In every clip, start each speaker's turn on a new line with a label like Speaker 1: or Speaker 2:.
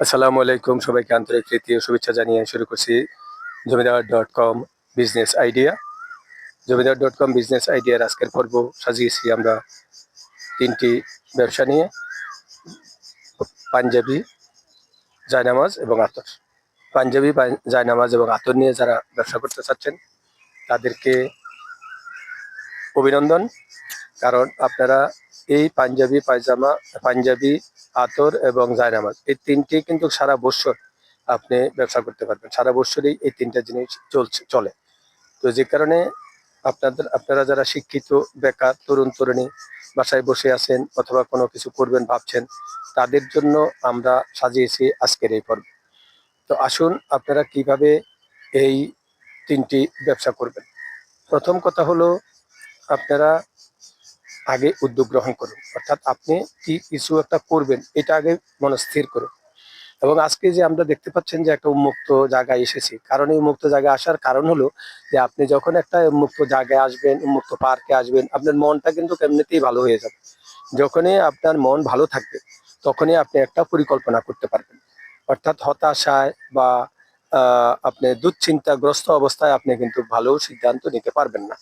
Speaker 1: আসসালামু আলাইকুম সবাইকে আন্তরিক ও শুভেচ্ছা জানিয়ে শুরু করছি Zamindar dot com business idea Zamindar dot com business আইডিয়ার আজকের পর্ব সাজিয়েছি আমরা তিনটি ব্যবসা নিয়ে, পাঞ্জাবি, জায়নামাজ এবং আতর। পাঞ্জাবি জায়নামাজ এবং আতর নিয়ে যারা ব্যবসা করতে চাচ্ছেন, তাদেরকে অভিনন্দন। কারণ আপনারা এই পাঞ্জাবি পায়জামা, পাঞ্জাবি, আতর এবং জায়নামাজ, এই তিনটি কিন্তু সারা বছর আপনি ব্যবসা করতে পারবেন। সারা বছরই এই তিনটা জিনিস চলছে, চলে। তো যে কারণে আপনাদের, আপনারা যারা শিক্ষিত, বেকার, তরুণ, তরুণী বাসায় বসে আছেন অথবা কোনো কিছু করবেন, ভাবছেন, তাদের জন্য আমরা সাজিয়েছি আজকের এই পর্ব। তো আসুন আপনারা কীভাবে এই তিনটি ব্যবসা করবেন। প্রথম কথা হলো, আপনারা আগে উদ্যোগ গ্রহণ করুন। অর্থাৎ আপনি কি কিছু একটা করবেন এটা আগে মনস্থির করুন। এবং আজকে যে আমরা দেখতে পাচ্ছেন যে একটা উন্মুক্ত জায়গায় এসেছি কারণ এই উন্মুক্ত জায়গায় আসার কারণ হলো যে আপনি যখন একটা উন্মুক্ত জায়গায় আসবেন উন্মুক্ত পার্কে আসবেন আপনার মনটা কিন্তু এমনিতেই ভালো হয়ে যাবে। যখনই আপনার মন ভালো থাকবে তখনই আপনি একটা পরিকল্পনা করতে পারবেন। অর্থাৎ হতাশায় বা আহ, আপনি দুশ্চিন্তাগ্রস্ত অবস্থায় আপনি কিন্তু ভালো সিদ্ধান্ত নিতে পারবেন না।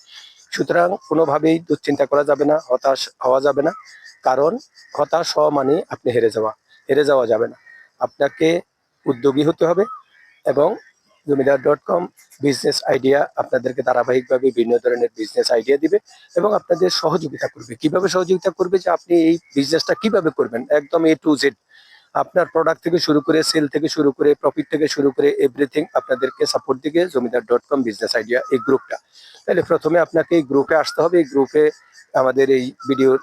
Speaker 1: সুতরাং কোনোভাবেই দুশ্চিন্তা করা যাবে না, হতাশ হওয়া যাবে না। কারণ হতাশ হওয়া মানে আপনি হেরে যাওয়া হেরে যাওয়া যাবে না। আপনাকে উদ্যোগী হতে হবে এবং Zamindar dot com business idea আপনাদেরকে ধারাবাহিকভাবে বিভিন্ন ধরনের বিজনেস আইডিয়া দিবে এবং আপনাদের সহযোগিতা করবে। কীভাবে সহযোগিতা করবে যে আপনি এই বিজনেসটা কীভাবে করবেন? একদম এ টু জেড আপনার প্রোডাক্ট থেকে শুরু করে সেল থেকে শুরু করে প্রফিট থেকে শুরু করে এভরিথিং আপনাদেরকে সাপোর্ট দিকে Zamindar dot com business idea এই গ্রুপটা তাহলে প্রথমে আপনাকে এই গ্রুপে আসতে হবে। এই গ্রুপে আমাদের এই ভিডিওর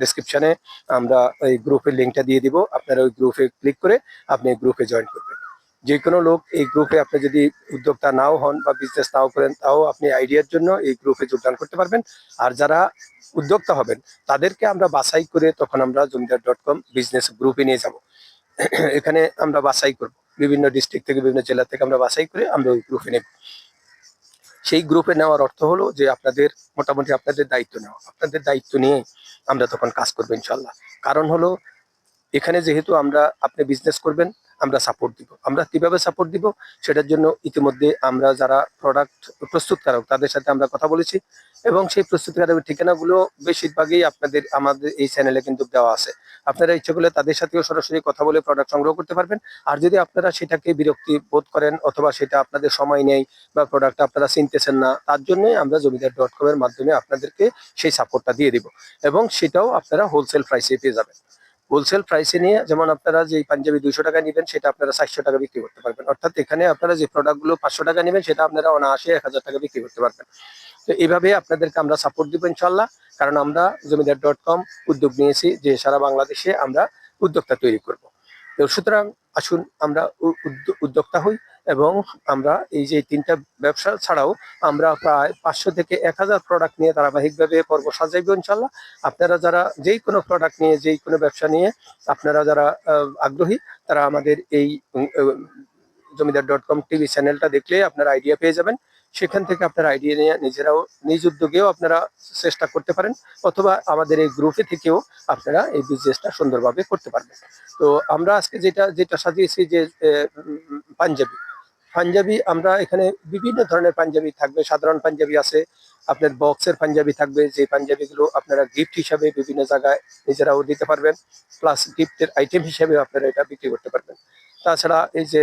Speaker 1: ডিসক্রিপশানে আমরা এই গ্রুপের লিঙ্কটা দিয়ে দিব। আপনারা ওই গ্রুপে ক্লিক করে আপনি এই গ্রুপে জয়েন করবেন। যে কোনো লোক এই গ্রুপে আপনি যদি উদ্যোক্তা নাও হন বা বিজনেস নাও করেন, তাও আপনি আইডিয়ার জন্য এই গ্রুপে যোগদান করতে পারবেন। আর যারা উদ্যোক্তা হবেন, তাদেরকে আমরা বাছাই করে তখন আমরা জমিদার ডট কম বিজনেস গ্রুপে নিয়ে যাব। এখানে আমরা বাছাই করব। বিভিন্ন ডিস্ট্রিক্ট থেকে, বিভিন্ন জেলা থেকে আমরা বাছাই করে আমরা ওই গ্রুপে নেব। সেই গ্রুপে নেওয়ার অর্থ হলো যে আপনাদের মোটামুটি আপনাদের দায়িত্ব নেওয়া। আপনাদের দায়িত্ব নিয়ে আমরা তখন কাজ করব ইনশাল্লাহ কারণ হলো, এখানে যেহেতু আমরা, আপনি বিজনেস করবেন আমরা সাপোর্ট দিব। আমরা কীভাবে সাপোর্ট দিব? সেটার জন্য ইতিমধ্যে আমরা যারা প্রোডাক্ট প্রস্তুতকারক তাদের সাথে আমরা কথা বলেছি এবং সেই প্রস্তুতকারকের ঠিকানাগুলো বেশিরভাগই আপনাদের, আমাদের এই চ্যানেলে কিন্তু দেওয়া আছে। আপনারা ইচ্ছে করলে তাদের সাথেও সরাসরি কথা বলে প্রোডাক্ট সংগ্রহ করতে পারবেন। আর যদি আপনারা সেটাকে বিরক্তি বোধ করেন অথবা সেটা আপনাদের সময় নেই বা প্রোডাক্ট আপনারা চিনতেছেন না, তার জন্য আমরা জমিদার ডট কম এর মাধ্যমে আপনাদেরকে সেই সাপোর্টটা দিয়ে দিব এবং সেটাও আপনারা হোলসেল প্রাইসে পেয়ে যাবেন। হোলসেল প্রাইসে নিয়ে যেমন আপনারা যে পাঞ্জাবি দুইশো টাকা নেবেন, সেটা আপনারা সাতশো টাকা বিক্রি করতে পারবেন। অর্থাৎ এখানে আপনারা যে প্রোডাক্টগুলো পাঁচশো টাকা নেবেন, সেটা আপনারা অনায়াসে এক হাজার টাকা বিক্রি করতে পারবেন। তো এইভাবে আপনাদেরকে আমরা সাপোর্ট দিব ইনশাল্লাহ কারণ আমরা জমিদার ডট কম উদ্যোগ নিয়েছি যে সারা বাংলাদেশে আমরা উদ্যোক্তা তৈরি করব। তো সুতরাং আসুন আমরা উদ্যোক্তা হই। এবং আমরা এই যে তিনটা ব্যবসা ছাড়াও আমরা প্রায় পাঁচশো থেকে এক হাজার প্রোডাক্ট নিয়ে ধারাবাহিকভাবে পর্ব সাজাইব ইনশাল্লাহ। আপনারা যারা যেই কোনো প্রোডাক্ট নিয়ে যেই কোনো ব্যবসা নিয়ে আপনারা যারা আগ্রহী, তারা আমাদের এই জমিদার ডট কম টিভি চ্যানেলটা দেখলে আপনারা আইডিয়া পেয়ে যাবেন। সেখান থেকে আপনারা আইডিয়া নিয়ে নিজেরাও, নিজ উদ্যোগেও আপনারা চেষ্টা করতে পারেন অথবা আমাদের এই গ্রুপে থেকেও আপনারা এই বিজনেসটা সুন্দরভাবে করতে পারবেন। তো আমরা আজকে যেটা যেটা সাজিয়েছি যে পাঞ্জাবি। পাঞ্জাবি, আমরা এখানে বিভিন্ন ধরনের পাঞ্জাবি থাকবে। সাধারণ পাঞ্জাবি আছে, আপনার বক্সের পাঞ্জাবি থাকবে, যে পাঞ্জাবিগুলো আপনারা গিফট হিসাবে বিভিন্ন জায়গায় নিজেরাও দিতে পারবেন। প্লাস গিফটের আইটেম হিসাবে আপনারা এটা বিক্রি করতে পারবেন। তাছাড়া এই যে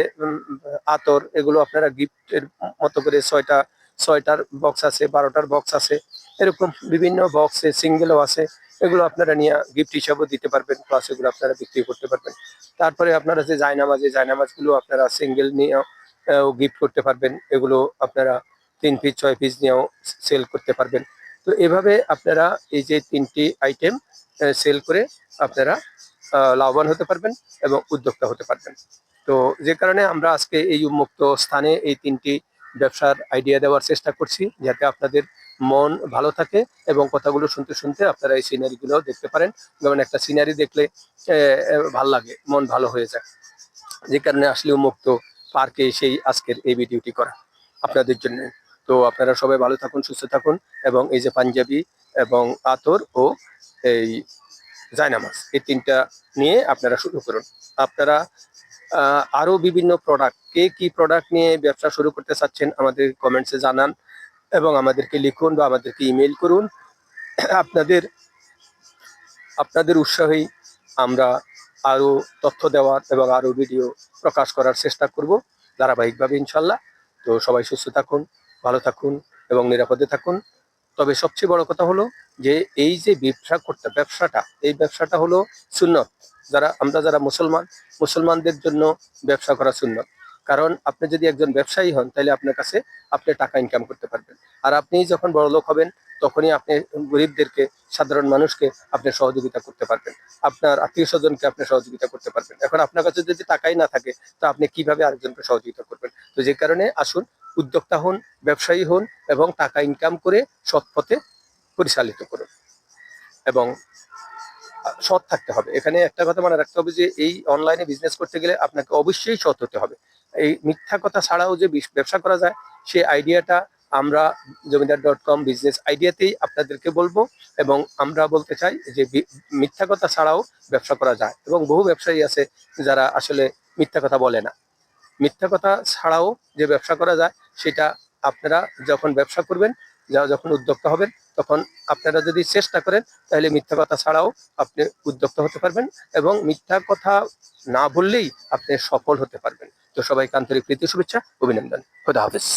Speaker 1: আতর, এগুলো আপনারা গিফটের মতো করে ছয়টা, ছয়টার বক্স আছে, বারোটার বক্স আছে। এরকম বিভিন্ন বক্সে সিঙ্গেলও আছে, এগুলো আপনারা নিয়ে গিফট হিসাবেও দিতে পারবেন। প্লাস এগুলো আপনারা বিক্রি করতে পারবেন। তারপরে আপনারা যে জায়নামাজ, এই জায়নামাজগুলো আপনারা সিঙ্গেল নিয়েও গিফট করতে পারবেন। এগুলো আপনারা তিন পিস ছয় পিস নিয়েও সেল করতে পারবেন। তো এভাবে আপনারা এই যে তিনটি আইটেম সেল করে আপনারা লাভবান হতে পারবেন এবং উদ্যোক্তা হতে পারবেন। তো যে কারণে আমরা আজকে এই উন্মুক্ত স্থানে এই তিনটি ব্যবসার আইডিয়া দেওয়ার চেষ্টা করছি, যাতে আপনাদের মন ভালো থাকে এবং কথাগুলো শুনতে শুনতে আপনারা এই সিনারিগুলো দেখতে পারেন। যেমন একটা সিনারি দেখলে ভালো লাগে, মন ভালো হয়ে যায়। যে কারণে আসলে উন্মুক্ত পার্কে সেই আজকের এই ভিডিওটি করা। আপনাদের জন্য। তো আপনারা সবাই ভালো থাকুন সুস্থ থাকুন এবং এই যে পাঞ্জাবি এবং আতর ও এই জায়নামাজ এই তিনটা নিয়ে আপনারা শুরু করুন। আপনারা আহ, আরও বিভিন্ন প্রোডাক্ট কে কি প্রোডাক্ট নিয়ে ব্যবসা শুরু করতে চাচ্ছেন আমাদের কমেন্টসে জানান এবং আমাদেরকে লিখুন বা আমাদেরকে ইমেল করুন। আপনাদের আপনাদের উৎসাহেই আমরা আরও তথ্য দেওয়ার এবং আরও ভিডিও প্রকাশ করার চেষ্টা করব ধারাবাহিকভাবে ইনশাল্লাহ। তো সবাই সুস্থ থাকুন, ভালো থাকুন এবং নিরাপদে থাকুন। তবে সবচেয়ে বড় কথা হলো যে এই যে ব্যবসা করতে, ব্যবসাটা, এই ব্যবসাটা হলো সুন্নত। যারা, আমরা যারা মুসলমান, মুসলমানদের জন্য ব্যবসা করা সুন্নত। কারণ আপনি যদি একজন ব্যবসায়ী হন, তাহলে আপনার কাছে আপনি টাকা ইনকাম করতে পারবেন। আর আপনি যখন বড় লোক হবেন, তখনই আপনি গরিবদেরকে, সাধারণ মানুষকে আপনি সহযোগিতা করতে পারবেন। আপনার আত্মীয় স্বজনকে আপনি সহযোগিতা করতে পারবেন। এখন আপনার কাছে যদি টাকাই না থাকে, তো আপনি কীভাবে আরেকজনকে সহযোগিতা করবেন? তো যে কারণে আসুন, উদ্যোক্তা হন, ব্যবসায়ী হন এবং টাকা ইনকাম করে সৎ পথে পরিচালিত করুন। এবং সৎ থাকতে হবে। এখানে একটা কথা মনে রাখতে হবে যে, এই অনলাইনে বিজনেস করতে গেলে আপনাকে অবশ্যই সৎ হতে হবে। এই মিথ্যা কথা ছাড়াও যে ব্যবসা করা যায় সেই আইডিয়াটা আমরা জমিদার ডট কম বিজনেস আইডিয়াতেই আপনাদেরকে বলব এবং আমরা বলতে চাই যে মিথ্যা কথা ছাড়াও ব্যবসা করা যায় এবং বহু ব্যবসায়ী আছে যারা আসলে মিথ্যা কথা বলে না। মিথ্যা কথা ছাড়াও যে ব্যবসা করা যায়, সেটা আপনারা যখন ব্যবসা করবেন, যা- যখন উদ্যোক্তা হবেন তখন আপনারা যদি চেষ্টা করেন, তাহলে মিথ্যা কথা ছাড়াও আপনি উদ্যোক্তা হতে পারবেন এবং মিথ্যা কথা না বললেই আপনি সফল হতে পারবেন। তো সবাইকে আন্তরিক প্রীতি শুভেচ্ছা, অভিনন্দন। খুদা হাফিজ।